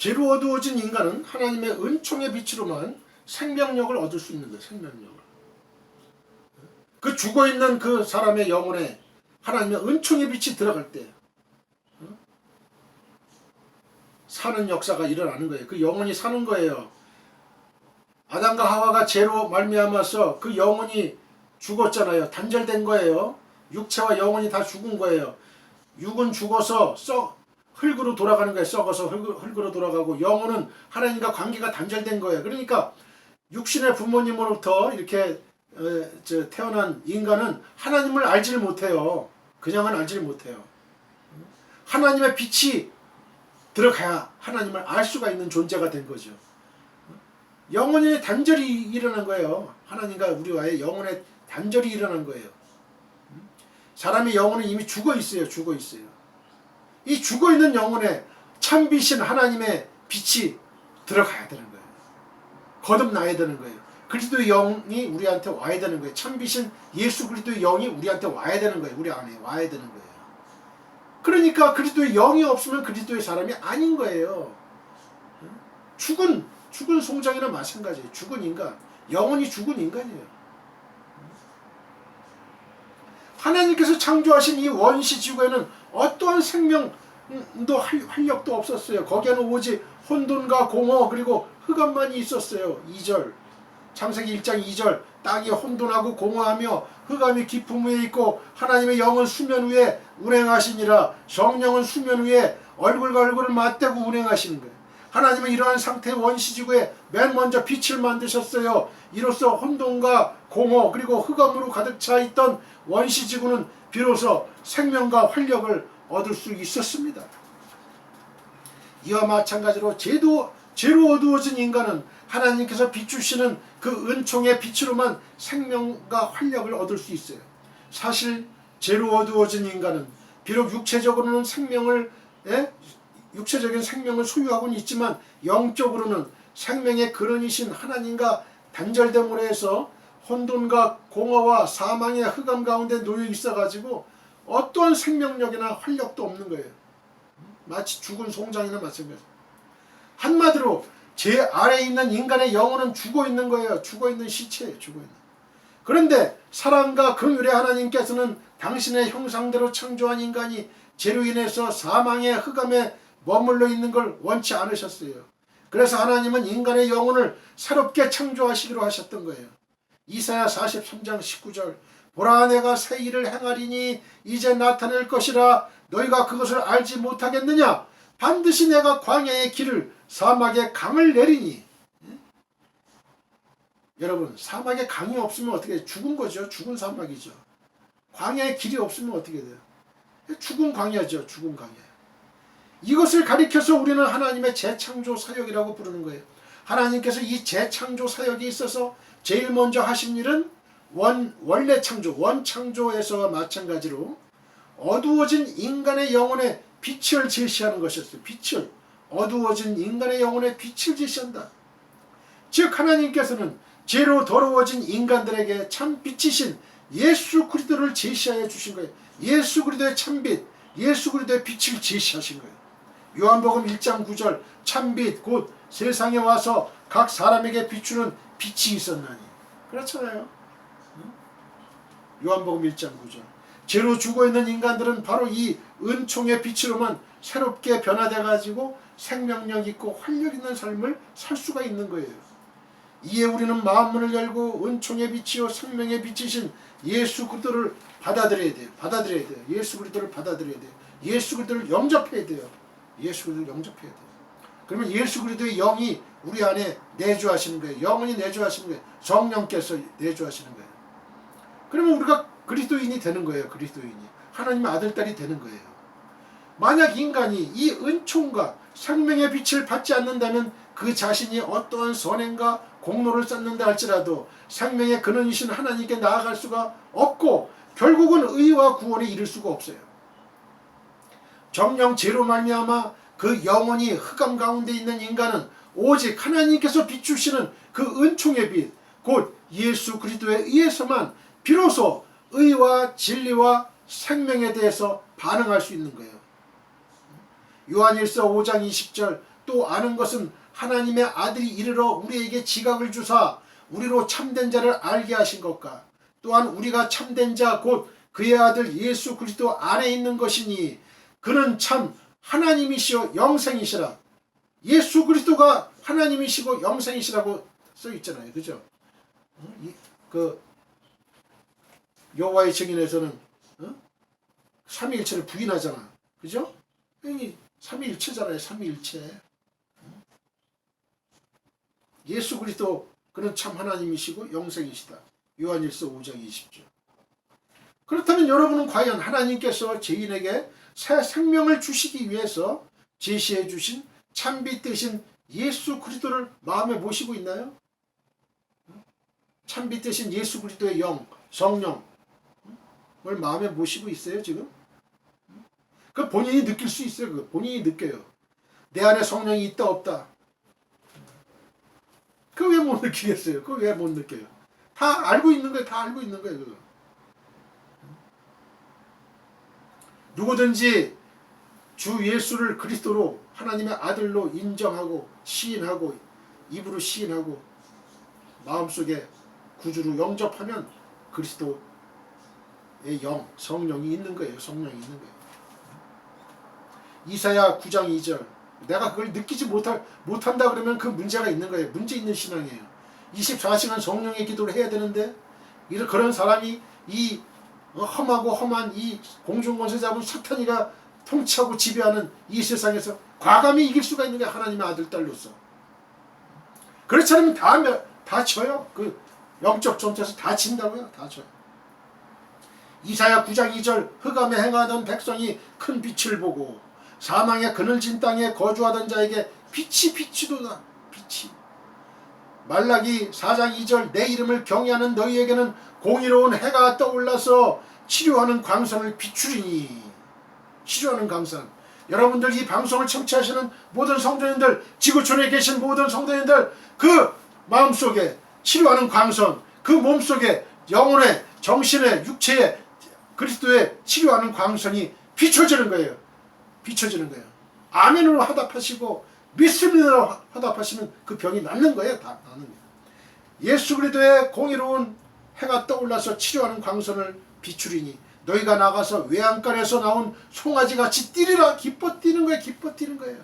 죄로 어두워진 인간은 하나님의 은총의 빛으로만 생명력을 얻을 수 있는 거예요. 생명력을. 그 죽어 있는 그 사람의 영혼에 하나님의 은총의 빛이 들어갈 때 어? 사는 역사가 일어나는 거예요. 그 영혼이 사는 거예요. 아담과 하와가 죄로 말미암아서 그 영혼이 죽었잖아요. 단절된 거예요. 육체와 영혼이 다 죽은 거예요. 육은 죽어서 썩 흙으로 돌아가는 거예요. 썩어서 흙, 흙으로 돌아가고 영혼은 하나님과 관계가 단절된 거예요. 그러니까 육신의 부모님으로부터 이렇게 에, 저 태어난 인간은 하나님을 알지를 못해요. 그냥은 알지를 못해요. 하나님의 빛이 들어가야 하나님을 알 수가 있는 존재가 된 거죠. 영혼의 단절이 일어난 거예요. 하나님과 우리와의 영혼의 단절이 일어난 거예요. 사람의 영혼은 이미 죽어 있어요. 죽어 있어요. 이 죽어 있는 영혼에 참빛인 하나님의 빛이 들어가야 되는 거예요. 거듭나야 되는 거예요. 그리스도의 영이 우리한테 와야 되는 거예요. 참빛인 예수 그리스도의 영이 우리한테 와야 되는 거예요. 우리 안에 와야 되는 거예요. 그러니까 그리스도의 영이 없으면 그리스도의 사람이 아닌 거예요. 죽은 죽은 송장이나 마찬가지예요. 죽은 인간, 영혼이 죽은 인간이에요. 하나님께서 창조하신 이 원시 지구에는 어떠한 생명도 활- 활력도 없었어요. 거기에는 오직 혼돈과 공허 그리고 흑암만이 있었어요. 2절 창세기 1장 2절 땅이 혼돈하고 공허하며 흑암이 깊음 위에 있고 하나님의 영은 수면 위에 운행하시니라 성령은 수면 위에 얼굴과 얼굴을 맞대고 운행하시는 거예요. 하나님은 이러한 상태의 원시지구에 맨 먼저 빛을 만드셨어요. 이로써 혼돈과 공허 그리고 흑암으로 가득 차 있던 원시지구는 비로소 생명과 활력을 얻을 수 있었습니다. 이와 마찬가지로 죄도 죄로 어두워진 인간은 하나님께서 비추시는 그 은총의 빛으로만 생명과 활력을 얻을 수 있어요. 사실 죄로 어두워진 인간은 비록 육체적으로는 생명을 예? 육체적인 생명을 소유하고는 있지만 영적으로는 생명의 근원이신 하나님과 단절됨으로 해서 혼돈과 공허와 사망의 흑암 가운데 놓여 있어가지고 어떠한 생명력이나 활력도 없는 거예요. 마치 죽은 송장이나 마찬가지. 한마디로 제 아래에 있는 인간의 영혼은 죽어 있는 거예요. 죽어 있는 시체예요. 죽어 있는. 그런데 사랑과 긍휼의 하나님께서는 당신의 형상대로 창조한 인간이 죄로 인해서 사망의 흑암에 머물러 있는 걸 원치 않으셨어요. 그래서 하나님은 인간의 영혼을 새롭게 창조하시기로 하셨던 거예요. 이사야 43장 19절 보라 내가 새 일을 행하리니 이제 나타낼 것이라 너희가 그것을 알지 못하겠느냐? 반드시 내가 광야의 길을 사막에 강을 내리니. 예? 여러분 사막에 강이 없으면 어떻게 돼요? 죽은 거죠. 죽은 사막이죠. 광야의 길이 없으면 어떻게 돼요? 죽은 광야죠. 죽은 광야. 이것을 가리켜서 우리는 하나님의 재창조 사역이라고 부르는 거예요 하나님께서 이 재창조 사역에 있어서 제일 먼저 하신 일은 원 원래 창조 원창조에서와 마찬가지로 어두워진 인간의 영혼에 빛을 제시하는 것이었어요. 빛을 어두워진 인간의 영혼에 빛을 제시한다. 즉 하나님께서는 죄로 더러워진 인간들에게 참 빛이신 예수 그리스도를 제시하여 주신 거예요. 예수 그리스도의 참빛, 예수 그리스도의 빛을 제시하신 거예요. 요한복음 1장 9절 참빛 곧 세상에 와서 각 사람에게 비추는 빛이 있었나니 그렇잖아요. 응? 요한복음 1장 9절 죄로 죽어 있는 인간들은 바로 이 은총의 빛으로만 새롭게 변화돼 가지고 생명력 있고 활력 있는 삶을 살 수가 있는 거예요. 이에 우리는 마음문을 열고 은총의 빛이요 생명의 빛이신 예수 그리스도를 받아들여야 돼요. 받아들여야 돼요. 예수 그리스도를 받아들여야 돼요. 예수 그리스도를 영접해야 돼요. 예수 그리스도를 영접해야 돼요. 그러면 예수 그리스도의 영이 우리 안에 내주하시는 거예요. 영원히 내주하시는 거예요. 성령께서 내주하시는 거예요. 그러면 우리가 그리스도인이 되는 거예요. 그리스도인이. 하나님의 아들, 딸이 되는 거예요. 만약 인간이 이 은총과 생명의 빛을 받지 않는다면 그 자신이 어떠한 선행과 공로를 쌓는다 할지라도 생명의 근원이신 하나님께 나아갈 수가 없고 결국은 의와 구원에 이를 수가 없어요. 정령 죄로 말미암아 그 영혼이 흑암 가운데 있는 인간은 오직 하나님께서 비추시는 그 은총의 빛, 곧 예수 그리스도에 의해서만 비로소 의와 진리와 생명에 대해서 반응할 수 있는 거예요. 요한일서 5장 20절 또 아는 것은 하나님의 아들이 이르러 우리에게 지각을 주사 우리로 참된 자를 알게 하신 것과 또한 우리가 참된 자 곧 그의 아들 예수 그리스도 안에 있는 것이니 그는 참 하나님이시요 영생이시라 예수 그리스도가 하나님이시고 영생이시라고 써 있잖아요 그죠 어? 이- 그 여호와의 증인에서는 어? 삼위일체를 부인하잖아 그죠 이 삼위일체잖아요 삼위일체 예수 그리스도 그는 참 하나님이시고 영생이시다. 요한일서 5장 20절. 그렇다면 여러분은 과연 하나님께서 죄인에게 새 생명을 주시기 위해서 제시해 주신 참빛 대신 예수 그리스도를 마음에 모시고 있나요? 참빛 대신 예수 그리스도의 영, 성령을 마음에 모시고 있어요 지금? 그 본인이 느낄 수 있어요. 그 본인이 느껴요. 내 안에 성령이 있다 없다. 그 왜 못 느끼겠어요? 그 왜 못 느껴요? 다 알고 있는 거예요. 다 알고 있는 거예요. 그거. 누구든지 주 예수를 그리스도로 하나님의 아들로 인정하고 시인하고 입으로 시인하고 마음속에 구주로 영접하면 그리스도의 영, 성령이 있는 거예요. 성령이 있는 거예요. 이사야 9장 2절 내가 그걸 느끼지 못할, 못한다 그러면 그 문제가 있는 거예요. 문제 있는 신앙이에요. 24시간 성령의 기도를 해야 되는데 이런 그런 사람이 이 어, 험하고 험한 이 공중권세 잡은 사탄이가 통치하고 지배하는 이 세상에서 과감히 이길 수가 있는 게 하나님의 아들 딸로서 그렇지 않으면 다, 멸- 다 져요. 그 영적 전투에서 다 진다고요. 다 져요. 이사야 9장 2절 흑암에 행하던 백성이 큰 빛을 보고 사망의 그늘진 땅에 거주하던 자에게 빛이 비치도다. 빛이. 말라기 4장 2절 내 이름을 경외하는 너희에게는 공의로운 해가 떠올라서 치료하는 광선을 비추리니. 치료하는 광선. 여러분들 이 방송을 청취하시는 모든 성도님들 지구촌에 계신 모든 성도님들 그 마음속에 치료하는 광선 그 몸속에 영혼의 정신의 육체의 그리스도의 치료하는 광선이 비춰지는 거예요. 비춰지는 거예요. 아멘으로 화답하시고 믿습니다로 화- 화답하시면 그 병이 낫는 거예요. 다 낫는 거예요. 예수 그리스도의 공의로운 해가 떠올라서 치료하는 광선을 비추리니 너희가 나가서 외양간에서 나온 송아지 같이 뛰리라. 기뻐 뛰는 거예요. 기뻐 뛰는 거예요.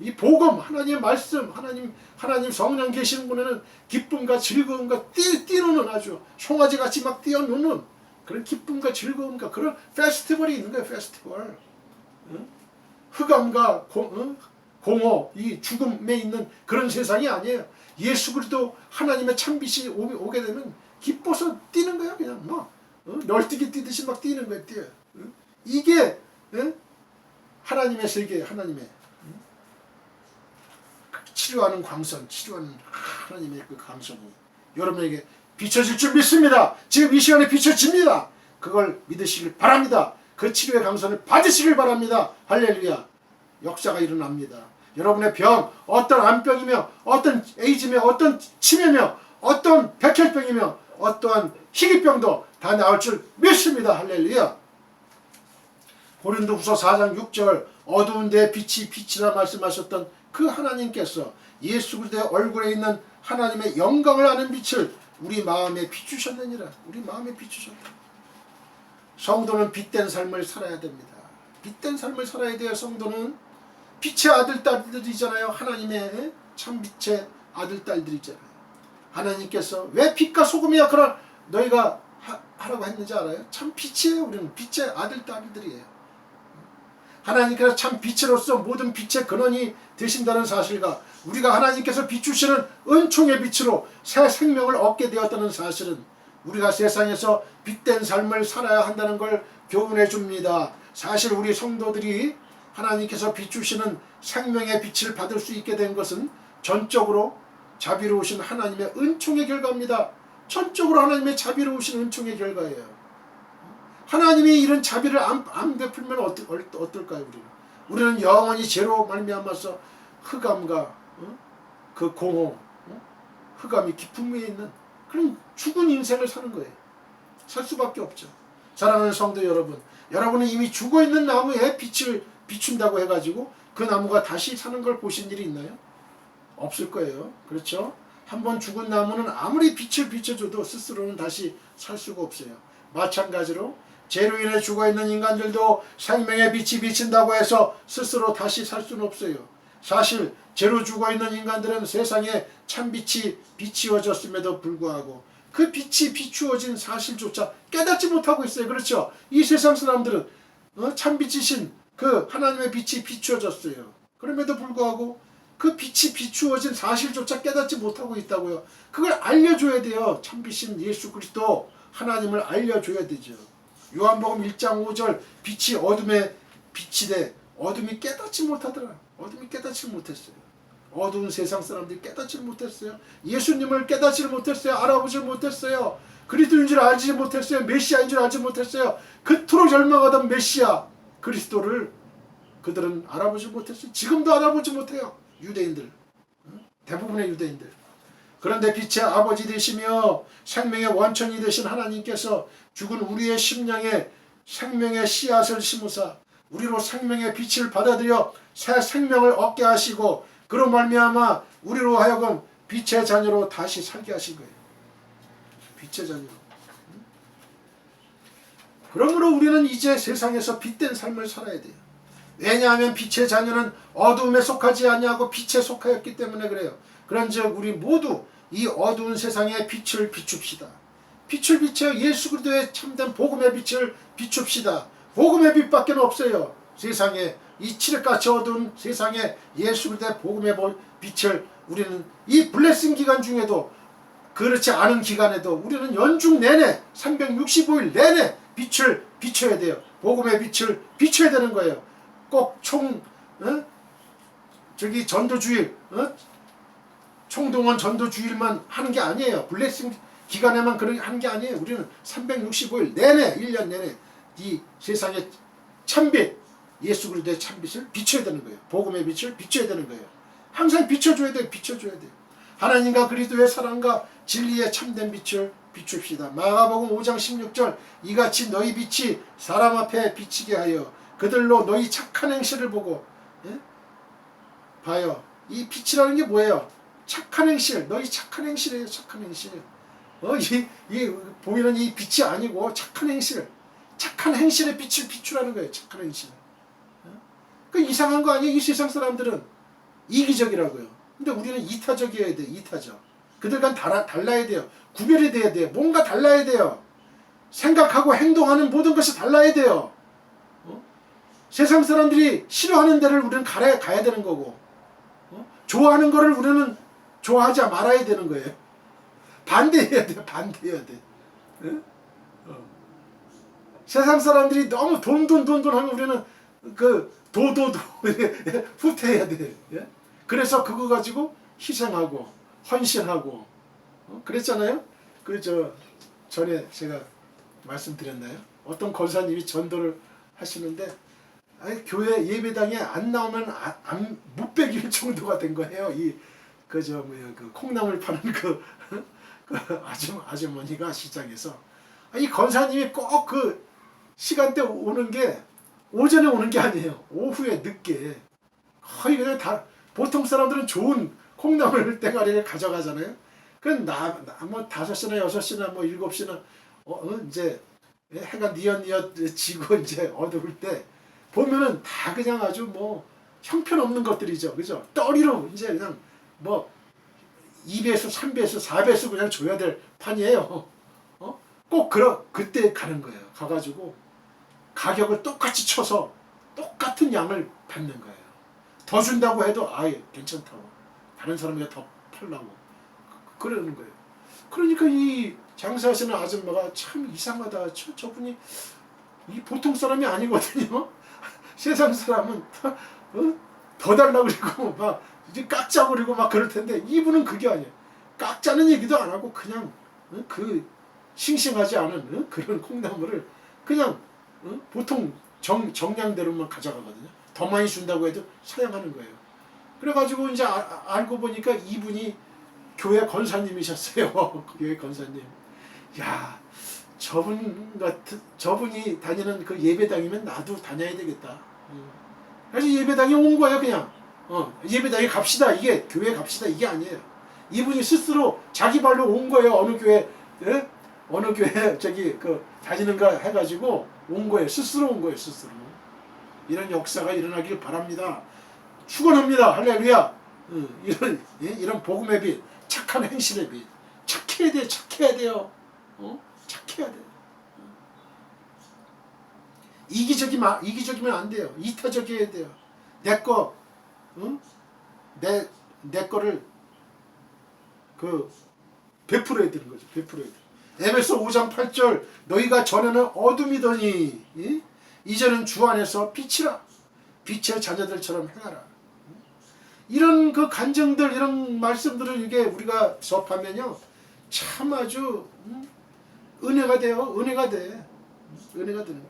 이 복음 하나님의 말씀 하나님 하나님 성령 계시는 분에는 기쁨과 즐거움과 뛰, 뛰노는 아주 송아지 같이 막 뛰어노는 그런 기쁨과 즐거움과 그런 페스티벌이 있는 거예요. 페스티벌. 응? 흑암과 공, 응? 공허 이 죽음에 있는 그런 세상이 아니에요. 예수 그리스도 하나님의 참빛이 오- 오게 되면 기뻐서 뛰는 거야 그냥 뭐. 어? 널뛰기 뛰듯이 막 뛰는 거야 뛰어. 응? 이게 응? 하나님의 세계 하나님의 응? 치료하는 광선 치료하는 하나님의 그 광선이 여러분에게 비춰질 줄 믿습니다. 지금 이 시간에 비춰집니다. 그걸 믿으시길 바랍니다. 그 치료의 광선을 받으시길 바랍니다. 할렐루야. 역사가 일어납니다 여러분의 병 어떤 암병이며 어떤 에이즈며 어떤 치매며 어떤 백혈병이며 어떠한 희귀병도 다 나올 줄 믿습니다. 할렐루야. 고린도 후서 4장 6절 어두운 데 빛이 빛이라 말씀하셨던 그 하나님께서 예수 그리스도의 얼굴에 있는 하나님의 영광을 아는 빛을 우리 마음에 비추셨느니라. 우리 마음에 비추셨다. 성도는 빛된 삶을 살아야 됩니다. 빛된 삶을 살아야 돼요. 성도는 빛의 아들 딸들이잖아요. 하나님의 참 빛의 아들 딸들이잖아요. 하나님께서 왜 빛과 소금이야 그런 너희가 하, 하라고 했는지 알아요? 참 빛이에요. 우리는 빛의 아들 딸들이에요. 하나님께서 참 빛으로서 모든 빛의 근원이 되신다는 사실과 우리가 하나님께서 비추시는 은총의 빛으로 새 생명을 얻게 되었다는 사실은 우리가 세상에서 빛된 삶을 살아야 한다는 걸 교훈해 줍니다. 사실 우리 성도들이 하나님께서 비추시는 생명의 빛을 받을 수 있게 된 것은 전적으로 자비로우신 하나님의 은총의 결과입니다. 전적으로 하나님의 자비로우신 은총의 결과예요. 하나님이 이런 자비를 안, 안 베풀면 어떠, 어떨까요 우리는? 우리는 영원히 죄로 말미암아서 흑암과 어? 그 공허, 어? 흑암이 깊은 위에 있는 그런 죽은 인생을 사는 거예요. 살 수밖에 없죠. 사랑하는 성도 여러분, 여러분은 이미 죽어 있는 나무에 빛을 비춘다고 해가지고 그 나무가 다시 사는 걸 보신 일이 있나요? 없을 거예요. 그렇죠? 한번 죽은 나무는 아무리 빛을 비춰줘도 스스로는 다시 살 수가 없어요. 마찬가지로 죄로 인해 죽어 있는 인간들도 생명의 빛이 비친다고 해서 스스로 다시 살 수는 없어요. 사실 죄로 죽어 있는 인간들은 세상에 참 빛이 비치워졌음에도 불구하고 그 빛이 비추어진 사실조차 깨닫지 못하고 있어요. 그렇죠? 이 세상 사람들은 어? 참 빛이신 그 하나님의 빛이 비추어졌어요. 그럼에도 불구하고 그 빛이 비추어진 사실조차 깨닫지 못하고 있다고요. 그걸 알려줘야 돼요. 참빛인 예수 그리스도 하나님을 알려줘야 되죠. 요한복음 1장 5절 빛이 어둠에 빛이 돼 어둠이 깨닫지 못하더라. 어둠이 깨닫지 못했어요. 어두운 세상 사람들이 깨닫지 못했어요. 예수님을 깨닫지 못했어요. 알아보지 못했어요. 그리스도인 줄 알지 못했어요. 메시아인 줄 알지 못했어요. 그토록 절망하던 메시아 그리스도를 그들은 알아보지 못했어요. 지금도 알아보지 못해요. 유대인들. 응? 대부분의 유대인들. 그런데 빛의 아버지 되시며 생명의 원천이 되신 하나님께서 죽은 우리의 심령에 생명의 씨앗을 심으사 우리로 생명의 빛을 받아들여 새 생명을 얻게 하시고 그로 말미암아 우리로 하여금 빛의 자녀로 다시 살게 하신 거예요. 빛의 자녀. 응? 그러므로 우리는 이제 세상에서 빛된 삶을 살아야 돼요. 왜냐하면 빛의 자녀는 어두움에 속하지 아니하고 빛에 속하였기 때문에 그래요. 그런즉 우리 모두 이 어두운 세상에 빛을 비춥시다. 빛을 비춰 예수 그리스도의 참된 복음의 빛을 비춥시다. 복음의 빛밖에 없어요. 세상에 이 칠흑같이 어두운 세상에 예수 그리스도의 복음의 빛을 우리는 이 블레싱 기간 중에도 그렇지 않은 기간에도 우리는 연중 내내 365일 내내 빛을 비춰야 돼요. 복음의 빛을 비춰야 되는 거예요. 꼭총 어? 저기 전도주일 어? 총동원 전도주일만 하는 게 아니에요. 블레싱 기간에만 그런 하는 게 아니에요. 우리는 365일 내내 1년 내내 이 세상의 참빛 예수 그리스도의 참빛을 비춰야 되는 거예요. 복음의 빛을 비춰야 되는 거예요. 항상 비춰줘야 돼요. 비춰줘야 돼요. 하나님과 그리스도의 사랑과 진리의 참된 빛을 비춥시다. 마가복음 5장 16절 이같이 너희 빛이 사람 앞에 비치게 하여 그들로 너희 착한 행실을 보고 예? 봐요. 이 빛이라는 게 뭐예요? 착한 행실. 너희 착한 행실이에요. 착한 행실. 어, 이, 이 보이는 이 빛이 아니고 착한 행실. 착한 행실의 빛을 비추라는 거예요. 착한 행실. 어? 그 이상한 거 아니에요? 이 세상 사람들은 이기적이라고요. 근데 우리는 이타적이어야 돼. 이타적. 그들과 달아, 달라야 돼요. 구별이 돼야 돼요. 뭔가 달라야 돼요. 생각하고 행동하는 모든 것이 달라야 돼요. 어? 세상 사람들이 싫어하는 데를 우리는 가야, 가야 되는 거고 어? 좋아하는 거를 우리는 좋아하지 말아야 되는 거예요. 반대해야 돼. 반대해야 돼. 예? 어. 세상 사람들이 너무 돈돈돈돈 하면 우리는 그 도도도 후퇴해야 돼. 예? 그래서 그거 가지고 희생하고 헌신하고 어? 그랬잖아요. 그저 전에 제가 말씀드렸나요? 어떤 권사님이 전도를 하시는데 아니, 교회 예배당에 안 나오면 아, 안, 못 빼길 정도가 된 거예요. 이 그저 뭐야 그 콩나물 파는 그, 그 아줌 아주머니가 시장에서 아, 이 권사님이 꼭 그 시간대 오는 게 오전에 오는 게 아니에요. 오후에 늦게 거의 그냥 다 보통 사람들은 좋은 콩나물 땡아리를 가져가잖아요. 그럼 나뭐 다섯 시나 여섯 시나 뭐 일곱 시나 어, 어, 이제 해가 니엇니엇 지고 이제 어두울 때 보면은 다 그냥 아주 뭐 형편없는 것들이죠. 그죠? 떠리로 이제 그냥 뭐 2배수, 3배수, 4배수 그냥 줘야 될 판이에요. 어? 꼭 그러, 그때 가는 거예요. 가가지고 가격을 똑같이 쳐서 똑같은 양을 받는 거예요. 더 준다고 해도 아예 괜찮다고. 다른 사람이 더 팔라고. 그- 그러는 거예요. 그러니까 이 장사하시는 아줌마가 참 이상하다. 저, 저분이 이 보통 사람이 아니거든요. 세상 사람은 더, 어? 더 달라 그리고 막 이제 깎자 그리고 막 그럴 텐데 이분은 그게 아니에요. 깎자는 얘기도 안 하고 그냥 어? 그 싱싱하지 않은 어? 그런 콩나물을 그냥 어? 보통 정, 정량대로만 가져가거든요. 더 많이 준다고 해도 사양하는 거예요. 그래가지고 이제 아- 알고 보니까 이분이 교회 권사님이셨어요. 교회 권사님. 야, 저분 같은 저분이 다니는 그 예배당이면 나도 다녀야 되겠다. 음. 그래서 예배당에 온 거예요 그냥. 어, 예배당에 갑시다 이게 교회 갑시다 이게 아니에요. 이분이 스스로 자기 발로 온 거예요 어느 교회 예? 어느 교회 저기 그 다니는가 해가지고 온 거예요 스스로 온 거예요 스스로. 이런 역사가 일어나길 바랍니다. 축원합니다 할렐루야. 응, 이런 예? 이런 복음의 빛, 착한 행실의 빛, 착해야 돼, 착해야 돼요. 어? 착해야 돼. 이기적이면 이기적이면 안 돼요. 이타적이어야 돼요. 내 거, 응? 내, 내 거를 그 베풀어야 되는 거죠. 베풀어야 돼. 에베소 5장 8절 너희가 전에는 어둠이더니 이? 이제는 주 안에서 빛이라 빛의 자녀들처럼 행하라. 이런 그 간증들 이런 말씀들을 이게 우리가 접하면요 참 아주 음, 은혜가 돼요. 은혜가 돼. 은혜가 되는.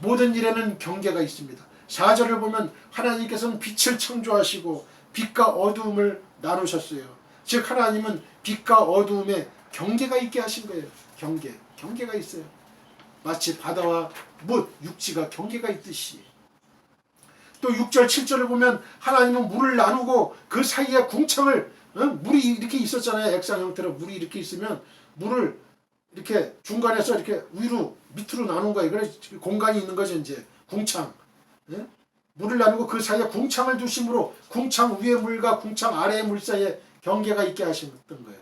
모든 일에는 경계가 있습니다. 4절을 보면 하나님께서는 빛을 창조하시고 빛과 어두움을 나누셨어요. 즉 하나님은 빛과 어두움에 경계가 있게 하신 거예요. 경계. 경계가 있어요. 마치 바다와 못, 육지가 경계가 있듯이. 또 6절, 7절을 보면 하나님은 물을 나누고 그 사이에 궁창을 어? 물이 이렇게 있었잖아요. 액상 형태로 물이 이렇게 있으면 물을 이렇게 중간에서 이렇게 위로 밑으로 나눈 거예요. 그래서 공간이 있는 거죠, 이제. 궁창. 예? 물을 나누고 그 사이에 궁창을 두심으로 궁창 위의 물과 궁창 아래의 물 사이에 경계가 있게 하셨던 거예요.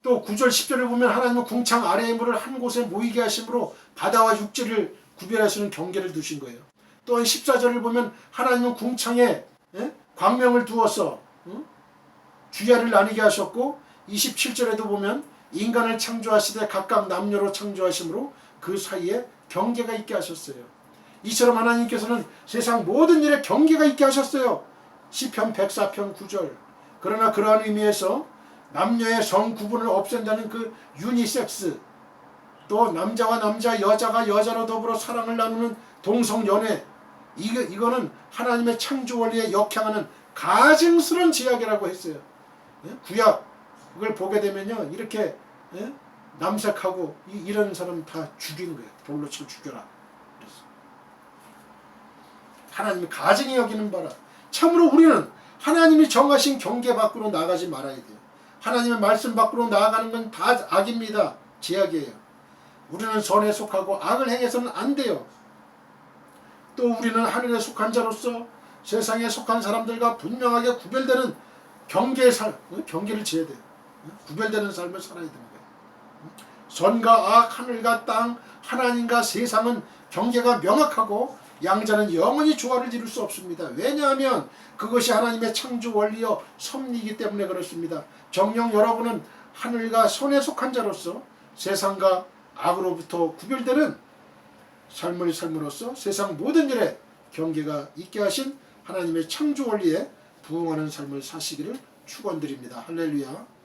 예? 또 9절 10절을 보면 하나님은 궁창 아래의 물을 한 곳에 모이게 하심으로 바다와 육지를 구별하시는 경계를 두신 거예요. 또한 14절을 보면 하나님은 궁창에 예? 광명을 두어서 응? 주야를 나뉘게 하셨고 27절에도 보면 인간을 창조하시되 각각 남녀로 창조하심으로 그 사이에 경계가 있게 하셨어요. 이처럼 하나님께서는 세상 모든 일에 경계가 있게 하셨어요. 시편 104편 9절. 그러나 그러한 의미에서 남녀의 성 구분을 없앤다는 그 유니섹스 또 남자와 남자, 여자가 여자로 더불어 사랑을 나누는 동성 연애 이거 이거는 하나님의 창조 원리에 역행하는 가증스러운 제약이라고 했어요. 예? 구약을 보게 되면요 이렇게 예? 남색하고 이, 이런 사람 다 죽인 거예요. 돌로 쳐 죽여라. 하나님이 가증히 여기는 바라. 참으로 우리는 하나님이 정하신 경계 밖으로 나가지 말아야 돼요. 하나님의 말씀 밖으로 나아가는 건 다 악입니다. 제약이에요. 우리는 선에 속하고 악을 행해서는 안 돼요. 또 우리는 하늘에 속한 자로서 세상에 속한 사람들과 분명하게 구별되는 경계의 살, 어? 경계를 지어야 돼요. 어? 구별되는 삶을 살아야 되는 거예요. 어? 선과 악, 하늘과 땅, 하나님과 세상은 경계가 명확하고 양자는 영원히 조화를 이룰 수 없습니다. 왜냐하면 그것이 하나님의 창조 원리여 섭리이기 때문에 그렇습니다. 정령 여러분은 하늘과 선에 속한 자로서 세상과 악으로부터 구별되는 삶을 삶으로써 세상 모든 일에 경계가 있게 하신 하나님의 창조 원리에 부응하는 삶을 사시기를 축원드립니다. 할렐루야.